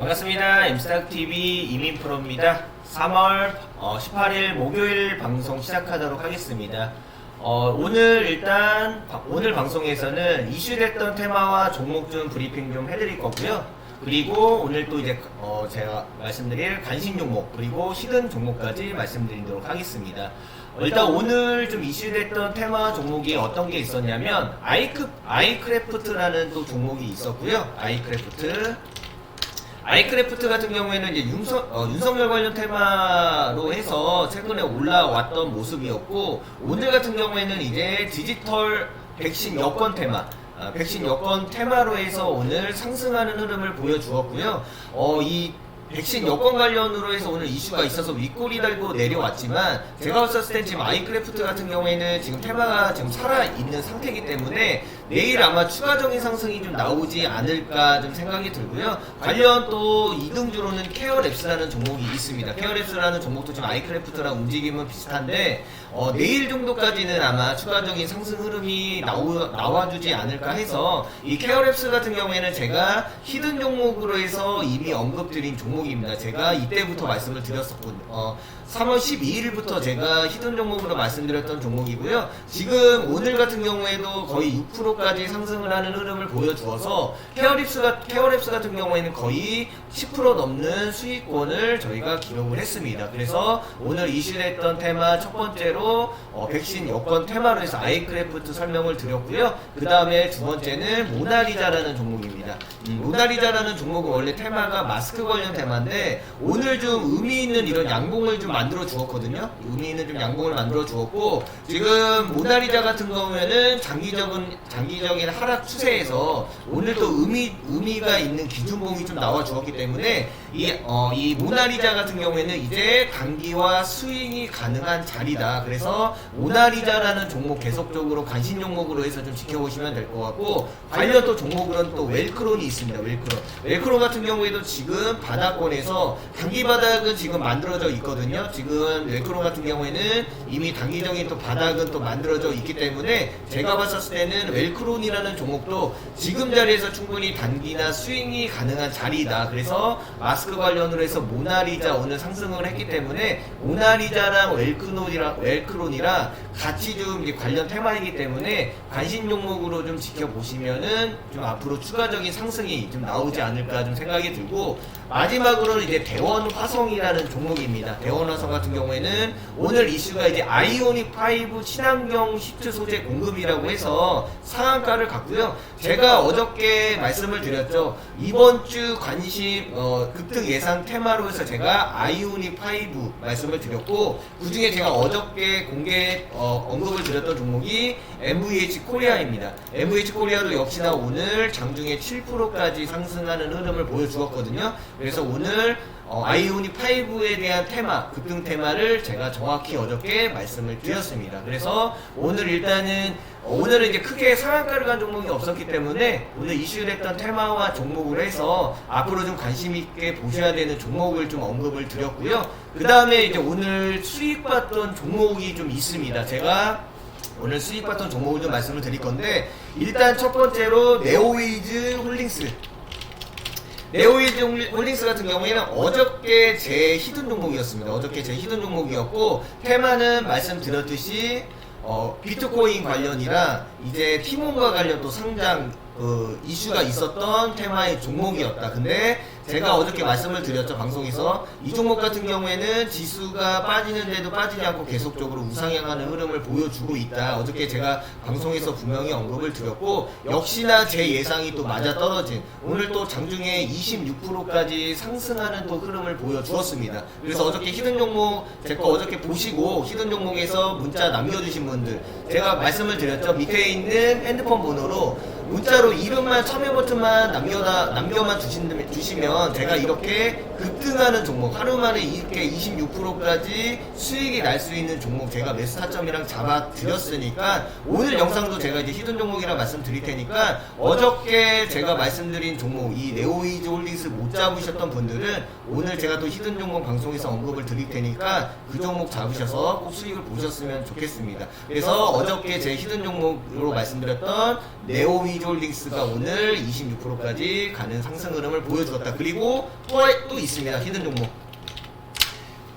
반갑습니다. 임스탁TV 이민프로입니다. 3월 18일 목요일 방송 시작하도록 하겠습니다. 어, 오늘 일단 바- 오늘 방송에서는 이슈됐던 테마와 종목 좀 브리핑 좀 해드릴 거고요. 그리고 오늘 또 이제 어, 제가 말씀드릴 관심 종목 그리고 시든 종목까지 말씀드리도록 하겠습니다. 어, 일단 오늘 좀 이슈됐던 테마 종목이 어떤 게 있었냐면 아이크 아이크래프트라는 또 종목이 있었고요. 아이크래프트 아이크래프트 같은 경우에는 이제 윤석, 어, 윤석열 관련 테마로 해서 최근에 올라왔던 모습이었고 오늘 같은 경우에는 이제 디지털 백신 여권 테마 아, 백신 여권 테마로 해서 오늘 상승하는 흐름을 보여주었고요. 어, 이 백신 여권 관련으로 해서 오늘 이슈가 있어서 윗꼬리 달고 내려왔지만 제가 봤을 땐 지금 아이크래프트 같은 경우에는 지금 테마가 지금 살아있는 상태이기 때문에 내일 아마 추가적인 상승이 좀 나오지 않을까 좀 생각이 들고요. 관련 또 2등주로는 케어랩스라는 종목이 있습니다. 케어랩스라는 종목도 지금 아이크래프트랑 움직임은 비슷한데 어, 내일 정도까지는 아마 추가적인 상승 흐름이 나오, 나와주지 않을까 해서 이 케어랩스 같은 경우에는 제가 히든 종목으로 해서 이미 언급드린 종목입니다. 제가 이때부터 말씀을 드렸었거든요. 어, 3월 12일부터 제가 히든 종목으로 말씀드렸던 종목이고요. 지금 오늘 같은 경우에도 거의 6% 까지 상승을 하는 흐름을 보여주어서 케어랩스, 케어랩스 같은 경우에는 거의 10% 넘는 수익권을 저희가 기록을 했습니다. 그래서 오늘 이슈됐던 테마 첫 번째로 어, 백신 여권 테마로 해서 아이크래프트 설명을 드렸고요. 그 다음에 두 번째는 모나리자라는 종목입니다. 음, 모나리자라는 종목은 원래 테마가 마스크 관련 테마인데 오늘 좀 의미 있는 이런 양봉을 좀 만들어 주었거든요. 의미 있는 좀 양봉을 만들어 주었고 지금 모나리자 같은 경우에는 장기적인 장기 적인 하락 추세에서 오늘 또 의미 의미가 있는 기준봉이 좀 나와 주었기 때문에 이 어, 이 모나리자 같은 경우에는 이제 단기와 스윙이 가능한 자리다. 그래서 모나리자라는 종목 계속적으로 관심 종목으로 해서 좀 지켜보시면 될 것 같고 관련 또 종목으로는 또 웰크론이 있습니다. 웰크론. 웰크론 같은 경우에도 지금 바닥권에서 단기 바닥은 지금 만들어져 있거든요. 지금 웰크론 같은 경우에는 이미 단기적인 또 바닥은 또 만들어져 있기 때문에 제가 봤었을 때는 웰크론 이라는 종목도 지금 자리에서 충분히 단기나 스윙이 가능한 자리다. 그래서 마스크 관련으로 해서 모나리자 오늘 상승을 했기 때문에 모나리자랑 웰크론이랑 웰크론이랑 같이 좀 관련 테마이기 때문에 관심 종목으로 좀 지켜보시면은 좀 앞으로 추가적인 상승이 좀 나오지 않을까 좀 생각이 들고 마지막으로는 이제 대원 화성이라는 종목입니다. 대원 화성 같은 경우에는 오늘 이슈가 이제 아이오닉 5 친환경 시트 소재 공급이라고 해서 상한가를 갔고요. 제가 어저께 말씀을 드렸죠. 이번 주 관심 어, 급등 예상 테마로 해서 제가 아이오닉 5 말씀을 드렸고 그 중에 제가 어저께 공개 어, 언급을 드렸던 종목이 MVH 코리아입니다. MVH 코리아도 역시나 오늘 장중에 7%까지 상승하는 흐름을 보여주었거든요. 그래서 오늘 어, 아이오닉 5에 대한 테마, 급등 테마를 제가 정확히 어저께 말씀을 드렸습니다. 그래서 오늘 일단은 어, 오늘은 이제 크게 상한가를 간 종목이 없었기 때문에 오늘 이슈됐던 테마와 종목을 해서 앞으로 좀 관심 있게 보셔야 되는 종목을 좀 언급을 드렸고요. 그 다음에 이제 오늘 수익 봤던 종목이 좀 있습니다. 제가 오늘 수익 봤던 종목을 좀 말씀을 드릴 건데 일단 첫 번째로 네오웨이즈 홀딩스 네오이즈 홀딩스 같은 경우에는 어저께 제 히든 종목이었습니다. 어저께 제 히든 종목이었고 테마는 말씀드렸듯이 어, 비트코인 관련이라 이제 티몬과 관련 또 상장 그 이슈가 있었던 테마의 종목이었다. 근데 제가 어저께 말씀을 드렸죠 방송에서 이 종목 같은 경우에는 지수가 빠지는데도 빠지지 않고 계속적으로 우상향하는 흐름을 보여주고 있다. 어저께 제가 방송에서 분명히 언급을 드렸고 역시나 제 예상이 또 맞아 떨어진 오늘 또 장중에 26%까지 상승하는 또 흐름을 보여주었습니다. 그래서 어저께 히든 종목 제 거 어저께 보시고 히든 종목에서 문자 남겨주신 분들 제가 말씀을 드렸죠 밑에 있는 핸드폰 번호로 문자로 이름만 참여 버튼만 남겨다 남겨만 주신, 주시면 제가 이렇게 급등하는 종목 하루 만에 이렇게 26%까지 수익이 날 수 있는 종목 제가 매수 타점이랑 잡아 드렸으니까 오늘 영상도 제가 이제 히든 종목이라 말씀드릴 테니까 어저께 제가 말씀드린 종목 이 네오이즈 홀딩스 못 잡으셨던 분들은 오늘 제가 또 히든 종목 방송에서 언급을 드릴 테니까 그 종목 잡으셔서 꼭 수익을 보셨으면 좋겠습니다. 그래서 어저께 제 히든 종목으로 말씀드렸던 네오이 즈 이미지홀딩스가 오늘 26%까지 가는 상승 흐름을 보여주었다. 그리고 또, 또 있습니다. 히든 종목.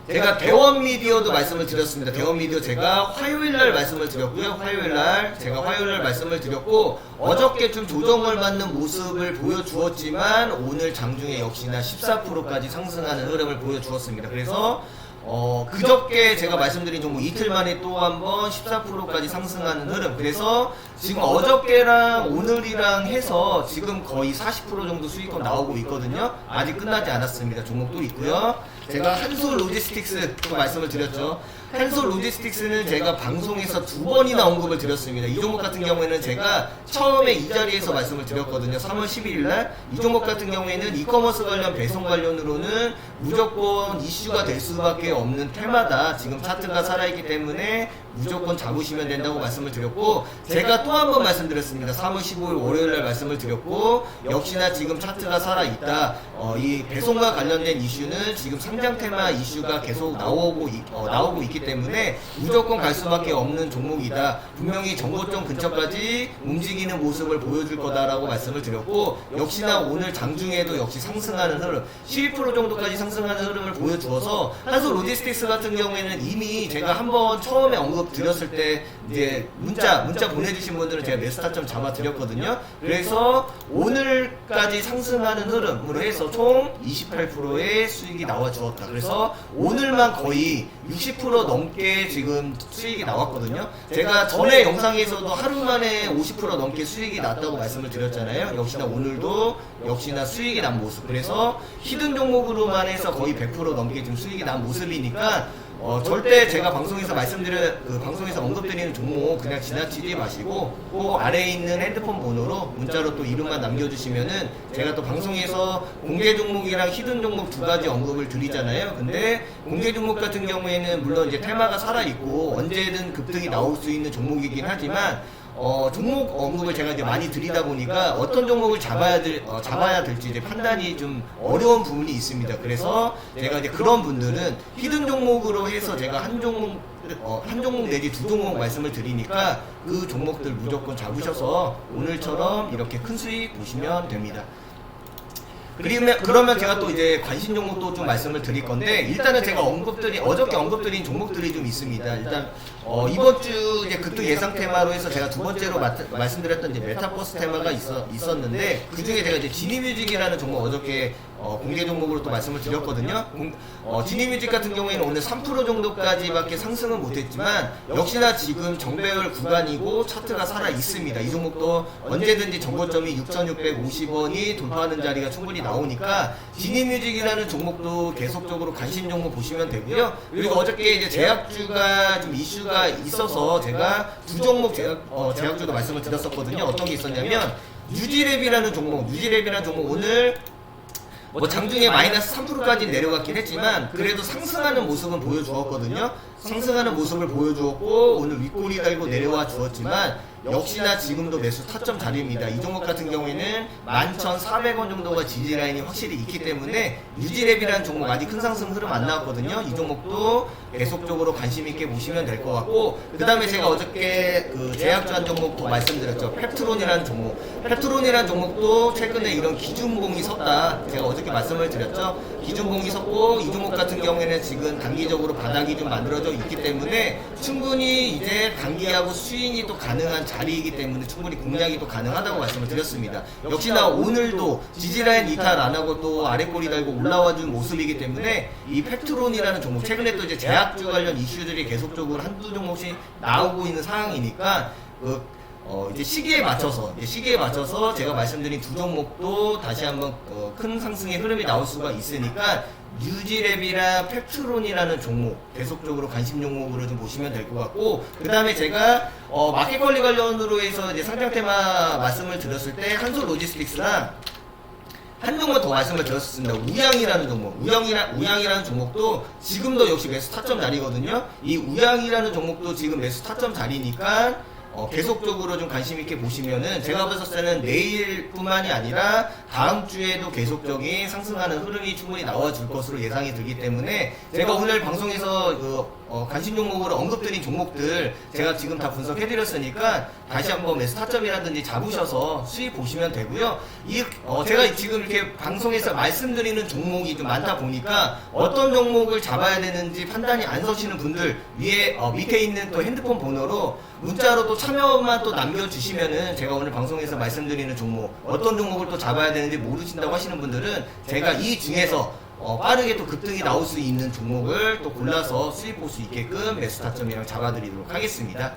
제가 대원 미디어도 말씀을 드렸습니다. 대원 미디어 제가 화요일 날 말씀을 드렸고요. 화요일 날 제가 화요일 날 말씀을 드렸고 어저께 좀 조정을 받는 모습을 보여주었지만 오늘 장중에 역시나 14%까지 상승하는 흐름을 보여주었습니다. 그래서 어 그저께 제가 말씀드린 종목 이틀 만에 또 한번 14%까지 상승하는 흐름. 그래서 지금 어저께랑 오늘이랑 해서 지금 거의 40% 정도 수익금 나오고 있거든요. 아직 끝나지 않았습니다. 종목도 있고요. 제가 한솔 로지스틱스 또 말씀을 드렸죠. 한솔 로지스틱스는 제가 방송에서 두 번이나 언급을 드렸습니다. 이 종목 같은 경우에는 제가 처음에 이 자리에서 말씀을 드렸거든요. 3월 11일 날. 이 종목 같은 경우에는 이커머스 관련 배송 관련으로는 무조건 이슈가 될 수밖에 없는 테마다 지금 차트가 살아있기 때문에 무조건 잡으시면 된다고 말씀을 드렸고 제가 또 한 번 말씀드렸습니다. 3월 15일 월요일 날 말씀을 드렸고 역시나 지금 차트가 살아 있다. 어, 이 배송과 관련된 이슈는 지금 상장 테마 이슈가 계속 나오고 있, 어, 나오고 있기 때문에 무조건 갈 수밖에 없는 종목이다. 분명히 정고점 근처까지 움직이는 모습을 보여줄 거다라고 말씀을 드렸고 역시나 오늘 장중에도 역시 상승하는 흐름 12% 정도까지 상승하는 흐름을 보여주어서 한솔 로지스틱스 같은 경우에는 이미 제가 한번 처음에 언급 드렸을 때 이제 문자 문자 보내주신 분들은 제가 메스타점 잡아 드렸거든요. 그래서 오늘까지 상승하는 흐름으로 해서 총 28%의 수익이 나와 주었다. 그래서 오늘만 거의 60% 넘게 지금 수익이 나왔거든요. 제가 전에 영상에서도 하루 만에 50% 넘게 수익이 났다고 말씀을 드렸잖아요. 역시나 오늘도 역시나 수익이 난 모습. 그래서 히든 종목으로만 해서 거의 100% 넘게 지금 수익이 난 모습이니까 어, 절대 제가 방송에서 말씀드려 그 방송에서 언급드리는 종목 그냥 지나치지 마시고 꼭 아래에 있는 핸드폰 번호로 문자로 또 이름만 남겨주시면은 제가 또 방송에서 공개 종목이랑 히든 종목 두 가지 언급을 드리잖아요. 근데 공개 종목 같은 경우에는 물론 이제 테마가 살아 있고 언제든 급등이 나올 수 있는 종목이긴 하지만 어, 종목 언급을 제가 이제 많이 드리다 보니까 어떤 종목을 잡아야 될, 어, 잡아야 될지 이제 판단이 좀 어려운 부분이 있습니다. 그래서 제가 이제 그런 분들은 히든 종목으로 해서 제가 한 종목, 어, 한 종목 내지 두 종목 말씀을 드리니까 그 종목들 무조건 잡으셔서 오늘처럼 이렇게 큰 수익 보시면 됩니다. 그러면, 그러면 제가 또 이제 관심 종목도 좀 말씀을 드릴 건데 일단은 제가 언급드린 어저께 언급드린 종목들이 좀 있습니다. 일단 어, 이번 주 이제 급등 예상 테마로 해서 제가 두 번째로 마, 말씀드렸던 이제 메타버스 테마가 있어, 있었는데 그 중에 제가 이제 지니뮤직이라는 종목 어저께 어, 공개 종목으로 또 말씀을 드렸거든요. 공, 어, 지니뮤직 같은 경우에는 오늘 3% 정도까지밖에 상승은 못했지만 역시나 지금 정배열 구간이고 차트가 살아 있습니다. 이 종목도 언제든지 정고점이 6,650원이 돌파하는 자리가 충분히 나오니까 지니뮤직이라는 종목도 계속적으로 관심 종목 보시면 되고요. 그리고 어저께 이제 제약주가 좀 이슈가 있어서 제가 두 종목 제약, 어, 제약주도 말씀을 드렸었거든요. 어떤 게 있었냐면 뉴지랩이라는 종목, 뉴지랩이라는 종목 오늘 뭐 장중에 마이너스 3%까지 내려갔긴 했지만 그래도 상승하는 모습은 보여주었거든요. 상승하는 모습을 보여주었고 오늘 윗꼬리 달고 내려와 주었지만 역시나 지금도 매수 타점 자리입니다. 이 종목 같은 경우에는 11,400원 정도가 지지 라인이 확실히 있기 때문에 유지랩이라는 종목 아직 큰 상승 흐름 안 나왔거든요. 이 종목도 계속적으로 관심 있게 보시면 될 것 같고 그 다음에 제가 어저께 그 제약주 한 종목도 말씀드렸죠. 펩트론이라는 종목. 펩트론이라는 종목도 최근에 이런 기준봉이 섰다. 제가 어저께 말씀을 드렸죠. 기준봉이 섰고 이 종목 같은 경우에는 지금 단기적으로 바닥이 좀 만들어져 있기 때문에 충분히 이제 단기하고 수익이 또 가능한 자리이기 때문에 충분히 공략이 또 가능하다고 말씀을 드렸습니다. 역시나 오늘도 지지라인 이탈 안 하고 또 아래 꼬리 달고 올라와 준 모습이기 때문에 이 팩트론이라는 종목 최근에 또 이제 제약주 관련 이슈들이 계속적으로 한두 종목씩 나오고 있는 상황이니까 그 어, 이제 시기에 맞춰서, 이제 시기에 맞춰서 제가 말씀드린 두 종목도 다시 한번 어, 큰 상승의 흐름이 나올 수가 있으니까 뉴지랩이랑 펩트론이라는 종목 계속적으로 관심 종목으로 좀 보시면 될 것 같고 그 다음에 제가 어, 마켓 관리 관련으로 해서 이제 상장 테마 말씀을 드렸을 때 한솔 로지스틱스랑 한 종목 더 말씀을 드렸습니다. 우양이라는 종목, 우양이라, 우양이라는 종목도 지금도 역시 매수 타점 자리거든요. 이 우양이라는 종목도 지금 매수 타점 자리니까 어, 계속적으로 좀 관심 있게 보시면은 제가 봤을 때는 내일뿐만이 아니라 다음 주에도 계속적인 상승하는 흐름이 충분히 나와줄 것으로 예상이 들기 때문에 제가 오늘 방송에서 그 어, 관심 종목으로 언급드린 종목들 제가 지금 다 분석해드렸으니까 다시 한번 매수 타점이라든지 잡으셔서 수익 보시면 되고요. 이 어, 제가 지금 이렇게 방송에서 말씀드리는 종목이 좀 많다 보니까 어떤 종목을 잡아야 되는지 판단이 안 서시는 분들 위에 어, 밑에 있는 또 핸드폰 번호로 문자로 또 참여만 또 남겨주시면은 제가 오늘 방송에서 말씀드리는 종목 어떤 종목을 또 잡아야 되는지 모르신다고 하시는 분들은 제가 이 중에서 어, 빠르게 또 급등이 나올 수 있는 종목을 또 골라서 수익 볼 수 있게끔 매수 타점이랑 잡아드리도록 하겠습니다.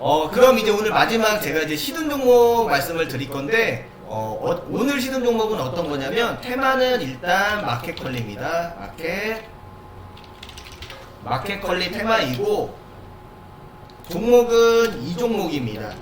어, 그럼 이제 오늘 마지막 제가 이제 시든 종목 말씀을 드릴 건데, 어, 어, 오늘 시든 종목은 어떤 거냐면, 테마는 일단 마켓컬리입니다. 마켓, 마켓컬리 테마이고, 종목은 이 종목입니다.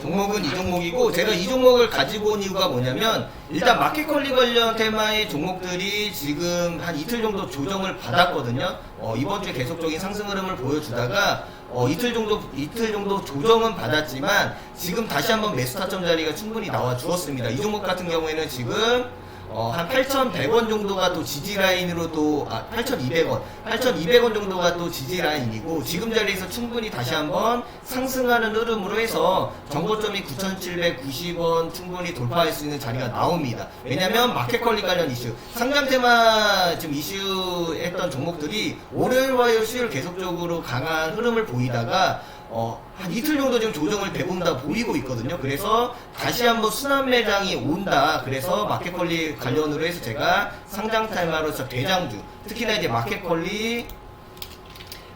종목은 이 종목이고 제가 이 종목을 가지고 온 이유가 뭐냐면 일단 마켓컬리 관련 테마의 종목들이 지금 한 이틀 정도 조정을 받았거든요. 어, 이번 주에 계속적인 상승 흐름을 보여주다가 어, 이틀 정도 이틀 정도 조정은 받았지만 지금 다시 한번 매수 타점 자리가 충분히 나와 주었습니다. 이 종목 같은 경우에는 지금 어, 한 8,100원 정도가 또 지지 라인으로 또, 아, 8,200원. 8,200원 정도가 또 지지 라인이고, 지금 자리에서 충분히 다시 한번 상승하는 흐름으로 해서 정고점이 9,790원 충분히 돌파할 수 있는 자리가 나옵니다. 왜냐면 마켓 컬리 관련 이슈, 상장 테마 지금 이슈했던 종목들이 월요일 화요일 수요일 계속적으로 강한 흐름을 보이다가 어, 한 이틀 정도 지금 조정을 대부분 다 보이고 있거든요. 그래서 다시 한번 순환 매장이 온다. 그래서 마켓컬리 관련으로 해서 제가 상장 탈마로서 대장주, 특히나 이제 마켓컬리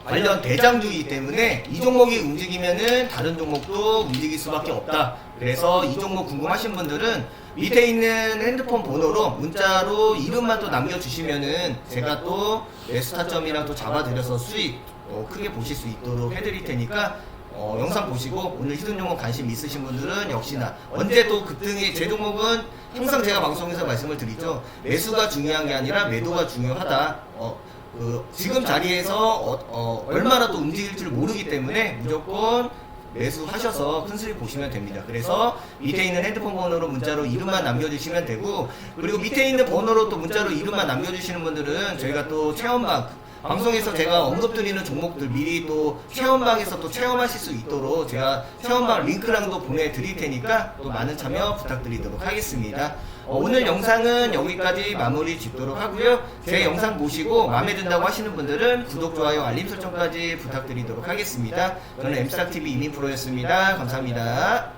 관련 대장주이기 때문에 이 종목이 움직이면은 다른 종목도 움직일 수밖에 없다. 그래서 이 종목 궁금하신 분들은 밑에 있는 핸드폰 번호로 문자로 이름만 또 남겨주시면은 제가 또 매수 타점이랑 또 잡아드려서 수익 어, 크게 보실 수 있도록 해드릴 테니까 어, 영상 보시고 오늘 히든 종목 관심 있으신 분들은 역시나 언제 또 급등이 제 종목은 항상 제가 방송에서 말씀을 드리죠 매수가 중요한 게 아니라 매도가 중요하다 어, 그 지금 자리에서 어, 어, 얼마나 또 움직일지를 모르기 때문에 무조건 매수하셔서 큰 수익 보시면 됩니다. 그래서 밑에 있는 핸드폰 번호로 문자로 이름만 남겨주시면 되고 그리고 밑에 있는 번호로 또 문자로 이름만 남겨주시는 분들은 저희가 또 체험방 방송에서 제가 언급드리는 종목들 미리 또 체험방에서 또 체험하실 수 있도록 제가 체험방 링크랑도 보내드릴 테니까 또 많은 참여 부탁드리도록 하겠습니다. 어, 오늘 영상은 여기까지 마무리 짓도록 하고요. 제 영상 보시고 마음에 든다고 하시는 분들은 구독, 좋아요, 알림 설정까지 부탁드리도록 하겠습니다. 저는 엠스타TV 이민 프로였습니다. 감사합니다.